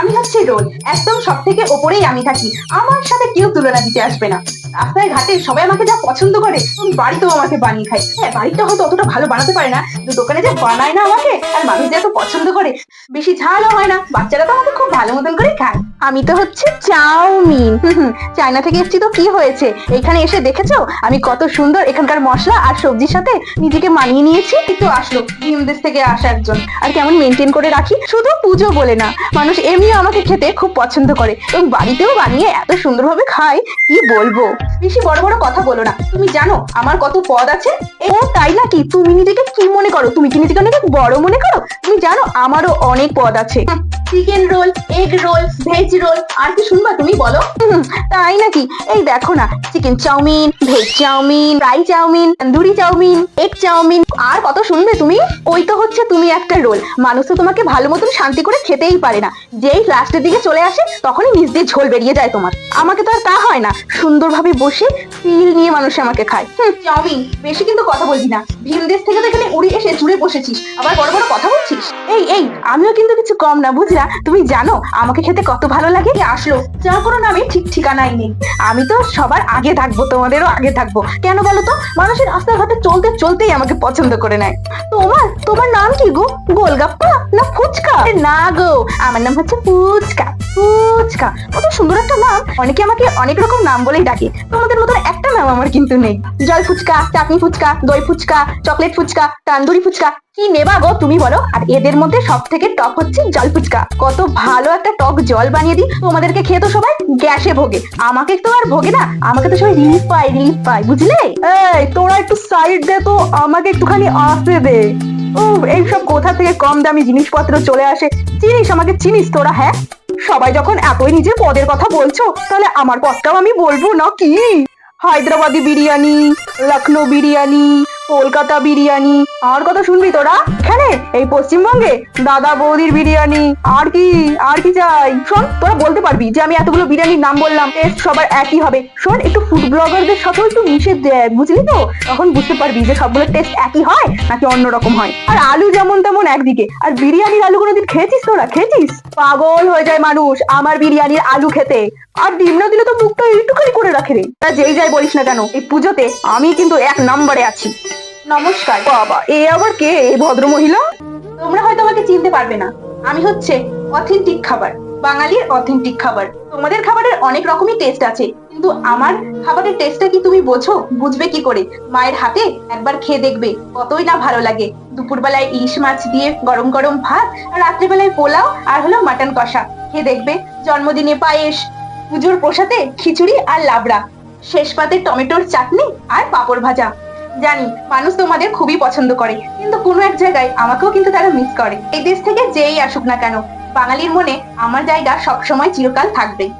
আমি হচ্ছে রোল একদম সব থেকে ওপরেই আমি থাকি। আমার সাথে কেউ তুলনা দিতে আসবে না। রাস্তায় ঘাটে সবাই আমাকে যা পছন্দ করে বাড়িতেও আমাকে বানিয়ে খাই। হ্যাঁ বাড়িটা হয়তো অতটা ভালো বানাতে পারে না, কিন্তু দোকানে যে বানায় না আমাকে, আর মানুষ যে এত পছন্দ করে, বেশি ঝালও হয় না। বাচ্চারা তো আমাকে খুব ভালো মতন করে খায়। আমি তো হচ্ছে চাউমিন। চায়না থেকে এসেছি তো কি হয়েছে? এখানে এসে দেখেছ? আমি কত সুন্দর এখানকার মশলা আর সবজির সাথে নিজেকে মানিয়ে নিয়েছি। এই তো আসলো ভিন থেকে আসা একজন। আর কেমন মেনটেন করে রাখি? শুধু পুজো বলে না, মানুষ এমনিও আমাকে খেতে খুব পছন্দ করে এবং বাড়িতেও বানিয়ে এত সুন্দরভাবে খায়, কি বলব? বেশি বড় বড় কথা বলো না। তুমি জানো আমার কত পদ আছে? ও, তাই নাকি? তুমি নিজেকে কি মনে করো? তুমি কি নিজেকে অনেক বড় মনে করো? তুমি জানো আমারও অনেক পদ আছে। Chicken roll egg roll veg roll আর কি শুনবা তুমি বলো? তাই নাকি? এই দেখো না chicken chowmein veg chowmein fry chowmein tandoori chowmein egg chowmein আর কত শুনবে তুমি? ওই তো হচ্ছে তুমি একটা রোল মানুষ তো তোমাকে ভালো মতন শান্তি করে খেতেই পারে না। যেই লাস্টের দিকে চলে আসে তখনই নিজ দিয়ে ঝোল বেরিয়ে যায় তোমার। আমাকে তো আর তা হয় না। সুন্দরভাবে বসে ফিল নিয়ে মানুষ আমাকে খায়। চাউমিন বেশি কিন্তু কথা বলবি না। ভিন দেশ থেকে তো এখানে উড়ে এসে জুড়ে বসেছিস। আবার বড় বড় কথা বলছিস। এই এই, আমিও কিন্তু কিছু কম না, বুঝলা? তুমি জানো, আমাকে খেতে কত ভালো লাগে? আসলো? যা কোনো নামে ঠিক ঠিকানাই নেই। আমি তো সবার আগে থাকব, তোমাদেরও আগে থাকব। কেন বলো তো? মানুষের রাস্তাঘাটে চলতে চলতেই আমাকে পছন্দ করে নেয়। তোমার তোমার নাম কি গো? গোলগাপ্পা? ফুচকা? না গো, আমার নাম হচ্ছে ফুচকা ফুচকা। কত সুন্দর একটা নাম। অনেকে আমাকে অনেক রকম নাম বলেই ডাকে। তোমাদের মতন একটা নাম আমার কিন্তু নেই। জল ফুচকা, চাটনি ফুচকা, দই ফুচকা, চকলেট ফুচকা, তান্দুরি ফুচকা। কি নেবা গো তুমি বলো? আর এদের মধ্যে সব থেকে টক হচ্ছে জল ফুচকা। কত ভালো একটা টক জল বানিয়ে দিই। তোমাদেরকে খেয়ে তো সবাই গ্যাসে ভোগে। আমাকে তো আর ভোগে না। আমাকে তো সবাই রিলিফ পায় রিলিফ পায় বুঝলে? এই, তোরা একটু সাইড দে তো, আমাকে একটুখানি আসতে দে। ও এইসব কোথা থেকে কম দামি জিনিসপত্র চলে আসে? চিনিস আমাকে চিনিস তোরা হ্যাঁ? সবাই যখন এতই নিজের পদের কথা বলছো, তাহলে আমার পদটাও আমি বলব না কি হায়দ্রাবাদি বিরিয়ানি, লখনৌ বিরিয়ানি, কলকাতা বিরিয়ানি, আর কথা শুনবি তোরা? এখানে এই পশ্চিমবঙ্গে দাদা বৌদির বিরিয়ানি। আর কি আর কি চাই? শোন তোরা বলতে পারবি যে আমি এতগুলো বিরিয়ানির নাম বললাম টেস্ট সবার একই হবে। শোন একটু ফুড ব্লগারদের সাথেও একটু মিশে দেখ বুঝলি তো? তখন বুঝতে পারবি যে সবগুলো টেস্ট একই হয় নাকি অন্যরকম হয়। আর আলু যেমন তেমন একদিকে আর বিরিয়ানির আলু কোনোদিন খেয়েছিস তোরা? খেয়েছিস? পাগল হয়ে যায় মানুষ আমার বিরিয়ানির আলু খেতে। আর ডিম না দিলে তো মুখটা একটুখানি করে রাখে রে। তা যেই যাই বলিস না কেন এই পুজোতে আমি কিন্তু এক নম্বরে আছি। নমস্কার। বাবা এ আবার কে? এই ভদ্র মহিলা তোমরা হয়তো আমাকে চিনতে পারবে না। আমি হচ্ছে অথেন্টিক খাবার, বাঙালির অথেন্টিক খাবার। তোমাদের খাবারের অনেক রকমই টেস্ট আছে, কিন্তু আমার খাবারের টেস্টটা কি তুমি বোঝো? বুঝবে কি করে? মায়ের হাতে একবার খেয়ে দেখবে, কতই না ভালো লাগে। দুপুরবেলায় ইলিশ মাছ দিয়ে গরম গরম ভাত, আর রাত্রিবেলায় পোলাও, আর হলো মাটন কষা। খেয়ে দেখবে, জন্মদিনে পায়েস, পুজোর প্রসাদে খিচুড়ি আর লাবড়া। শেষ পাতে টমেটোর চাটনি আর পাঁপড় ভাজা। জানি, মানুষ তোমাদের খুবই পছন্দ করে, কিন্তু কোনো এক জায়গায় আমাকেও কিন্তু তারা মিস করে। এই দেশ থেকে যেই আসুক না কেন, বাঙালির মনে আমার জায়গা সবসময় চিরকাল থাকবে।